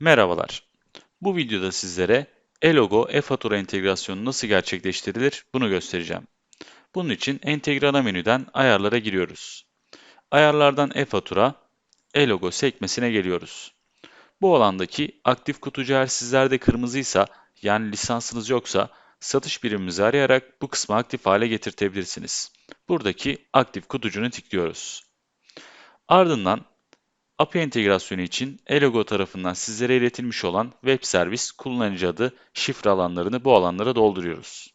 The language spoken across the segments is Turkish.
Merhabalar. Bu videoda sizlere e-logo e-fatura entegrasyonu nasıl gerçekleştirilir bunu göstereceğim. Bunun için entegre ana menüden ayarlara giriyoruz. Ayarlardan e-fatura, e-logo sekmesine geliyoruz. Bu alandaki aktif kutucu eğer sizlerde kırmızıysa yani lisansınız yoksa satış birimimizi arayarak bu kısmı aktif hale getirtebilirsiniz. Buradaki aktif kutucunu tıklıyoruz. Ardından API entegrasyonu için eLogo tarafından sizlere iletilmiş olan web servis, kullanıcı adı, şifre alanlarını bu alanlara dolduruyoruz.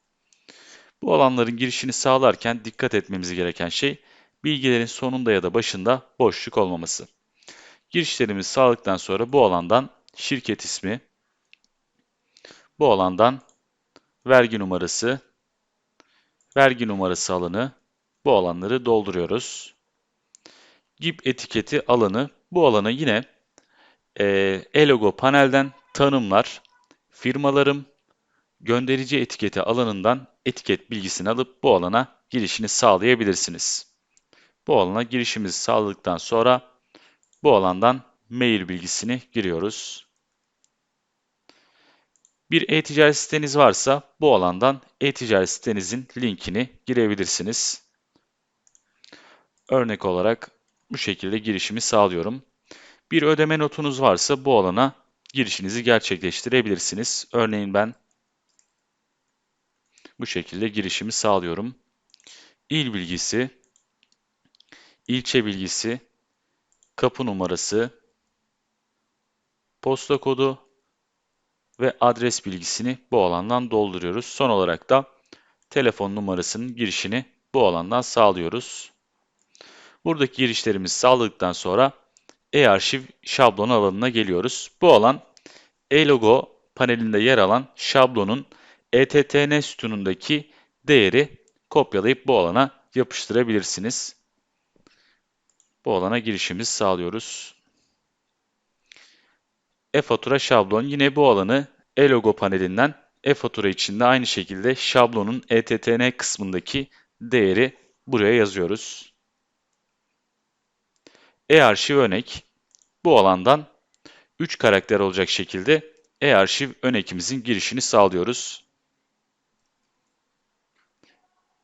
Bu alanların girişini sağlarken dikkat etmemiz gereken şey, bilgilerin sonunda ya da başında boşluk olmaması. Girişlerimizi sağladıktan sonra bu alandan şirket ismi, bu alandan vergi numarası, vergi numarası alanı, bu alanları dolduruyoruz. GIP etiketi alanı bu alana yine e-logo panelden tanımlar, firmalarım, gönderici etiketi alanından etiket bilgisini alıp bu alana girişini sağlayabilirsiniz. Bu alana girişimizi sağladıktan sonra bu alandan mail bilgisini giriyoruz. Bir e-ticaret siteniz varsa bu alandan e-ticaret sitenizin linkini girebilirsiniz. Örnek olarak bu şekilde girişimi sağlıyorum. Bir ödeme notunuz varsa bu alana girişinizi gerçekleştirebilirsiniz. Örneğin ben bu şekilde girişimi sağlıyorum. İl bilgisi, ilçe bilgisi, kapı numarası, posta kodu ve adres bilgisini bu alandan dolduruyoruz. Son olarak da telefon numarasının girişini bu alandan sağlıyoruz. Buradaki girişlerimizi sağladıktan sonra e-arşiv şablon alanına geliyoruz. Bu alan e-logo panelinde yer alan şablonun ettn sütunundaki değeri kopyalayıp bu alana yapıştırabilirsiniz. Bu alana girişimizi sağlıyoruz. E-fatura şablon yine bu alanı e-logo panelinden e-fatura içinde aynı şekilde şablonun ettn kısmındaki değeri buraya yazıyoruz e-arşiv örnek bu alandan 3 karakter olacak şekilde e-arşiv örnekimizin girişini sağlıyoruz.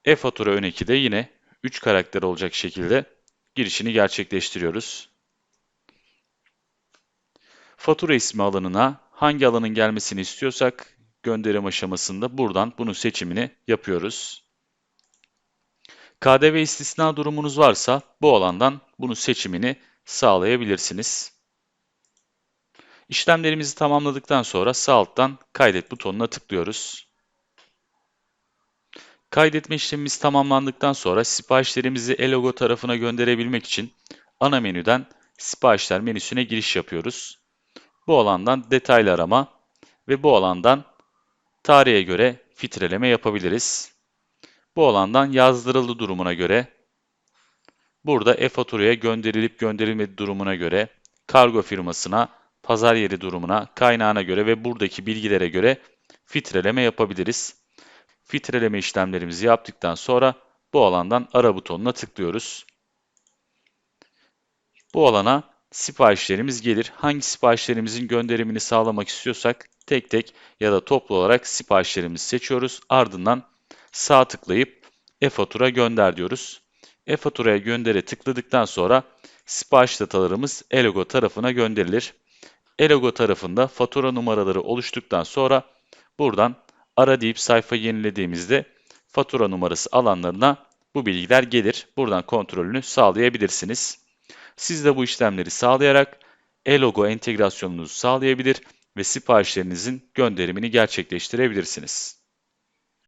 E-fatura örneki de yine 3 karakter olacak şekilde girişini gerçekleştiriyoruz. Fatura ismi alanına hangi alanın gelmesini istiyorsak gönderim aşamasında buradan bunun seçimini yapıyoruz. KDV istisna durumunuz varsa bu alandan bunu seçimini sağlayabilirsiniz. İşlemlerimizi tamamladıktan sonra sağ alttan kaydet butonuna tıklıyoruz. Kaydetme işlemimiz tamamlandıktan sonra siparişlerimizi e-logo tarafına gönderebilmek için ana menüden siparişler menüsüne giriş yapıyoruz. Bu alandan detaylı arama ve bu alandan tarihe göre filtreleme yapabiliriz. Bu alandan yazdırıldı durumuna göre, burada e-faturaya gönderilip gönderilmedi durumuna göre, kargo firmasına, pazar yeri durumuna, kaynağına göre ve buradaki bilgilere göre filtreleme yapabiliriz. Filtreleme işlemlerimizi yaptıktan sonra bu alandan ara butonuna tıklıyoruz. Bu alana siparişlerimiz gelir. Hangi siparişlerimizin gönderimini sağlamak istiyorsak tek tek ya da toplu olarak siparişlerimizi seçiyoruz. Ardından sağ tıklayıp e-fatura gönder diyoruz. E-faturaya göndere tıkladıktan sonra sipariş datalarımız e-logo tarafına gönderilir. E-logo tarafında fatura numaraları oluştuktan sonra buradan ara deyip sayfa yenilediğimizde fatura numarası alanlarına bu bilgiler gelir. Buradan kontrolünü sağlayabilirsiniz. Siz de bu işlemleri sağlayarak e-logo entegrasyonunuzu sağlayabilir ve siparişlerinizin gönderimini gerçekleştirebilirsiniz.